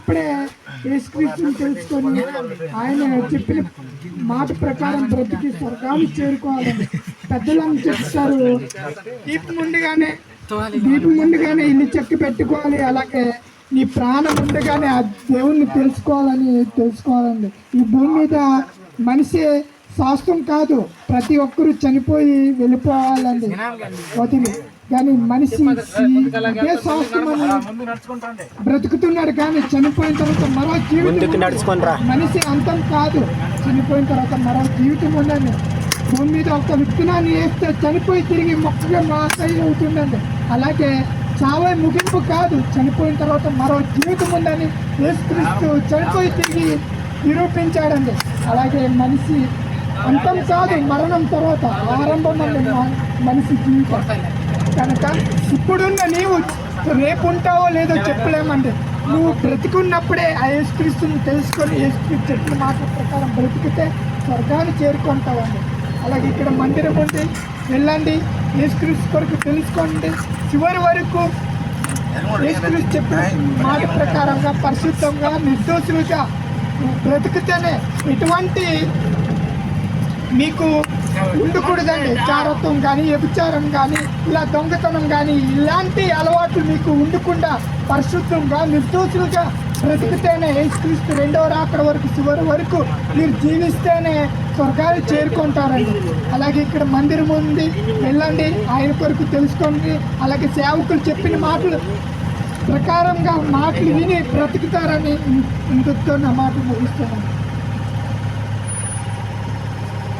అప్పుడే యేసుక్రీస్తుని తెలుసుకొని ఆయన చెప్పిన మాట ప్రకారం బ్రతికి స్వర్గాన్ని చేరుకోవాలని పెద్దలను చెప్తారు. దీపం ఉండగానే దీపం ఉండగానే ఇల్లు చెక్కి పెట్టుకోవాలి. అలాగే నీ ప్రాణం ఉండగానే ఆ దేవుణ్ణి తెలుసుకోవాలని తెలుసుకోవాలండి. ఈ భూమి మీద మనిషి శాస్త్రం కాదు. ప్రతి ఒక్కరూ చనిపోయి వెళ్ళిపోవాలండి. వదిలి. కానీ మనిషి ఇదే శాస్త్రం బ్రతుకుతున్నాడు కానీ చనిపోయిన తర్వాత మరో జీవితం మనిషి అంతం కాదు. చనిపోయిన తర్వాత మరో జీవితం ఉండండి భూమి మీద ఒక విత్తనాన్ని వేస్తే చనిపోయి తిరిగి మొక్కగా మాసాయి అవుతుందండి. అలాగే చావే ముగింపు కాదు. చనిపోయిన తర్వాత మరో జీవితం ఉందని యేసుక్రీస్తు చనిపోయి తిరిగి నిరూపించాడండి. అలాగే మనిషి అంతం కాదు మరణం తర్వాత ఆరంభం మనిషి జీవితం. కనుక ఇప్పుడున్న నీవు రేపు ఉంటావో లేదో చెప్పలేమండి. నువ్వు బ్రతికున్నప్పుడే ఆ యేసుక్రీస్తుని తెలుసుకొని యేసుక్రీస్తు చెప్పిన మాట ప్రకారం బ్రతికితే స్వర్గాన్ని చేరుకుంటావండి. అలాగే ఇక్కడ మందిరం ఉంది. వెళ్ళండి. యేసుక్రీస్తు కొరకు తెలుసుకోండి. చివరి వరకు యేసుక్రీస్తు చెప్పిన మాట ప్రకారంగా పరిశుద్ధంగా నిర్దోషులుగా నువ్వు బ్రతికితేనే ఎటువంటి మీకు ఉండకూడదండి. చారత్వం కానీ వ్యభిచారం కానీ ఇలా దొంగతనం కానీ ఇలాంటి అలవాట్లు మీకు ఉండకుండా పరిశుద్ధంగా నిర్దోషులుగా బ్రతికితేనే యేసుక్రీస్తు రెండవ రాకడ వరకు చివరి వరకు మీరు జీవిస్తేనే స్వర్గాలు చేరుకుంటారండి. అలాగే ఇక్కడ మందిరం ఉంది. వెళ్ళండి. ఆయన కొరకు తెలుసుకోండి. అలాగే సేవకులు చెప్పిన మాటలు ప్రకారంగా మాటలు విని బ్రతుకుతారని ఇందుతో నా మాటలు ముగిస్తున్నాను.